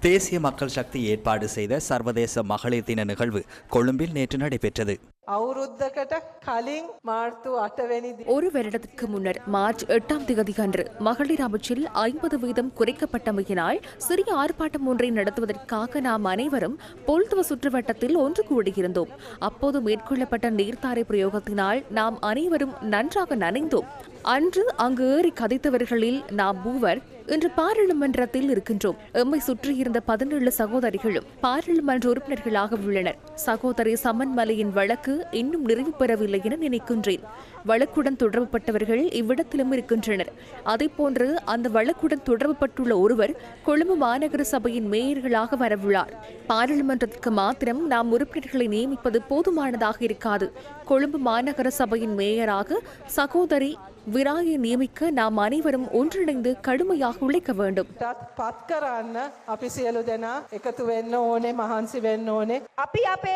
தேசிய மக்கள் சக்தி ஏற்பாடு செய்த சர்வதேச மகளிர் தின நிகழ்வு கொழும்பில் நேற்று நடைபெற்றது. ஒரு வருடத்திற்கு முன்னர் மார்ச் எட்டாம் தேதி அன்று மகளிர் அமைச்சில் ஐம்பது வீதம் குறைக்கப்பட்டமையினால் சிறிய ஆர்ப்பாட்டம் ஒன்றை நடத்துவதற்காக நாம் அனைவரும் பொல்துவ சுற்றுவட்டத்தில் ஒன்று கூடியிருந்தோம். அப்போது மேற்கொள்ளப்பட்ட நீர்த்தாரை பிரயோகத்தினால் நாம் அனைவரும் நன்றாக நனைந்தோம். அன்று அங்கு ஏறி கதைத்தவர்களில் நாம் மூவர் இன்று பாராளுமன்றத்தில் இருக்கின்றோம். எம்மை சுற்றியிருந்த பதினேழு சகோதரிகளும் பாராளுமன்ற உறுப்பினர்களாக உள்ளனர். சகோதரி சமன்மலையின் வழக்கு இன்னும் நிறைவு பெறவில்லை என நினைக்கின்றேன் வழக்குடன் தொடர்புபட்டவர்கள் இவ்விடத்திலும் இருக்கின்றனர் அதேபோன்று அந்த வழக்குடன் தொடர்புபட்டுள்ள ஒருவர் கொழும்பு மாநகர சபையின் மேயர்களாக வரவுள்ளார் பாராளுமன்றத்துக்கு மாத்திரம் நாம் உறுப்பினர்களை நியமிப்பது போதுமானதாக இருக்காது கொழும்பு மாநகர சபையின் மேயராக சகோதரி விராயை நியமிக்க நாம் அனைவரும் ஒன்றிணைந்து கடுமையாக உழைக்க வேண்டும் ටත් පත් කරන්න අපි සියලු දෙනා එකතු වෙන්න ඕනේ මහන්සි වෙන්න ඕනේ අපි අපේ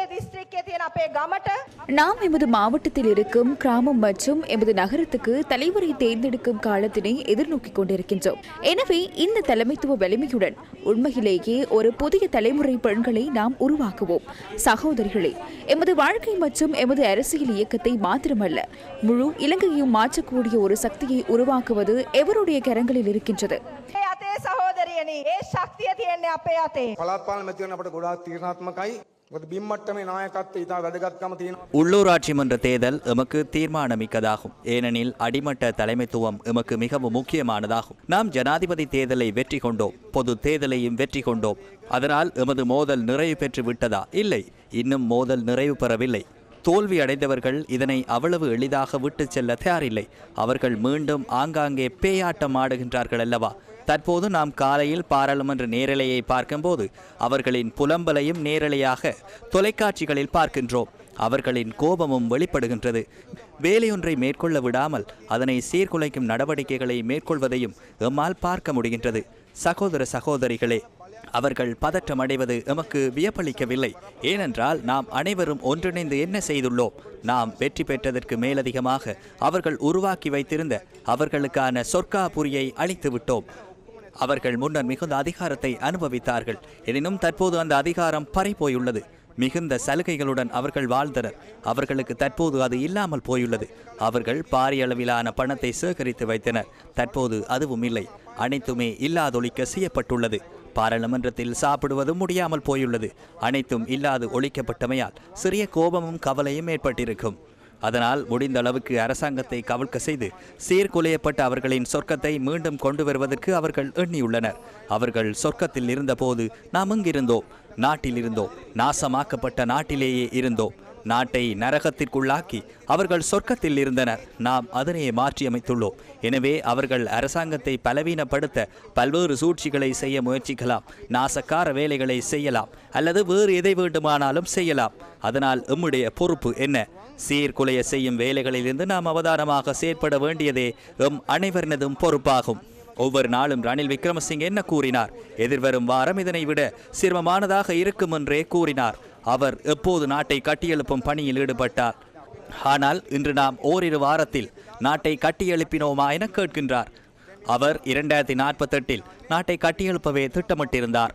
நாம் எமது மாவட்டத்தில் இருக்கும் கிராமம் மற்றும் எமது நகரத்துக்கு தலைவரை தேர்ந்தெடுக்கும் காலத்தினை எதிர்நோக்கி கொண்டிருக்கின்றோம். எனவே இந்த தலைமைத்துவ வலிமையுடன் உண்மையிலேயே ஒரு புதிய தலைமுறை பெண்களை நாம் உருவாக்குவோம். சகோதரிகளே எமது வாழ்க்கை மற்றும் எமது அரசியல் இயக்கத்தை மாத்திரமல்ல முழு இலங்கையும் மாற்றக்கூடிய ஒரு சக்தியை உருவாக்குவது எவருடைய கரங்களில் இருக்கின்றது? பலாத்பாலம் மெத்தியன் உள்ளூராட்சி மன்ற தேர்தல் எமக்கு தீர்மானமிக்கதாகும். ஏனெனில் அடிமட்ட தலைமைத்துவம் எமக்கு மிகவும் முக்கியமானதாகும். நாம் ஜனாதிபதி தேர்தலை வெற்றி கொண்டோம். பொது தேர்தலையும் வெற்றி கொண்டோம். அதனால் எமது மோதல் நிறைவு பெற்று விட்டதா? இல்லை. இன்னும் மோதல் நிறைவு பெறவில்லை. தோல்வி அடைந்தவர்கள் இதனை அவ்வளவு எளிதாக விட்டுச் செல்ல தயாரில்லை. அவர்கள் மீண்டும் ஆங்காங்கே பேயாட்டம் ஆடுகின்றார்கள் அல்லவா? தற்போது நாம் காலையில் பாராளுமன்ற நேரலையை பார்க்கும்போது அவர்களின் புலம்பலையும் நேரலையாக தொலைக்காட்சிகளில் பார்க்கின்றோம். அவர்களின் கோபமும் வெளிப்படுகின்றது. வேலையொன்றை மேற்கொள்ள விடாமல் அதனை சீர்குலைக்கும் நடவடிக்கைகளை மேற்கொள்வதையும் எம்மால் பார்க்க முடிகின்றது. சகோதர சகோதரிகளே அவர்கள் பதற்றமடைவது எமக்கு வியப்பளிக்கவில்லை. ஏனென்றால் நாம் அனைவரும் ஒன்றிணைந்து என்ன செய்துள்ளோம்? நாம் வெற்றி பெற்றதற்கு மேலதிகமாக அவர்கள் உருவாக்கி வைத்திருந்த அவர்களுக்கான சொர்க்காபுரியை அளித்துவிட்டோம் அவர்கள் முன்னர் மிகுந்த அதிகாரத்தை அனுபவித்தார்கள். எனினும் தற்போது அந்த அதிகாரம் பறிபோயுள்ளது மிகுந்த சலுகைகளுடன் அவர்கள் வாழ்ந்தனர். அவர்களுக்கு தற்போது அது இல்லாமல் போயுள்ளது. அவர்கள் பாரிய அளவிலான பணத்தை சேகரித்து வைத்தனர். தற்போது அதுவும் இல்லை. அனைத்துமே இல்லாதொழிக்க செய்யப்பட்டுள்ளது. பாராளுமன்றத்தில் சாப்பிடுவதும் முடியாமல் போயுள்ளது. அனைத்தும் இல்லாது ஒழிக்கப்பட்டமையால் சிறிய கோபமும் கவலையும் ஏற்பட்டிருக்கும். அதனால் முடிந்த அளவுக்கு அரசாங்கத்தை கவிழ்க்க செய்து சீர்குலையப்பட்ட அவர்களின் சொர்க்கத்தை மீண்டும் கொண்டு வருவதற்கு அவர்கள் எண்ணியுள்ளனர். அவர்கள் சொர்க்கத்தில் இருந்தபோது நாம் இங்கிருந்தோம் நாட்டில் இருந்தோம். நாசமாக்கப்பட்ட நாட்டிலேயே இருந்தோம். நாட்டை நரகத்திற்குள்ளாக்கி அவர்கள் சொர்க்கத்தில் இருந்தனர். நாம் அதனையே மாற்றியமைத்துள்ளோம். எனவே அவர்கள் அரசாங்கத்தை பலவீனப்படுத்த பல்வேறு சூழ்ச்சிகளை செய்ய முயற்சிக்கலாம். நாசக்கார வேலைகளை செய்யலாம். அல்லது வேறு எதை வேண்டுமானாலும் செய்யலாம். அதனால் எம்முடைய பொறுப்பு என்ன? சீர்குலைய செய்யும் வேலைகளிலிருந்து நாம் அவதானமாக செயற்பட வேண்டியதே எம் அனைவரினதும் பொறுப்பாகும். ஒவ்வொரு நாளும் ரணில் விக்ரமசிங்கே என்ன கூறினார்? எதிர்வரும் வாரம் இதனை விட சிரமமானதாக இருக்கும் என்றே கூறினார். அவர் எப்போது நாட்டை கட்டியெழுப்பும் பணியில் ஈடுபட்டார். ஆனால் இன்று நாம் ஓரிரு வாரத்தில் நாட்டை கட்டியெழுப்பினோமா என கேட்கின்றார். அவர் இரண்டாயிரத்தி நாற்பத்தெட்டில் நாட்டை கட்டியெழுப்பவே திட்டமிட்டிருந்தார்.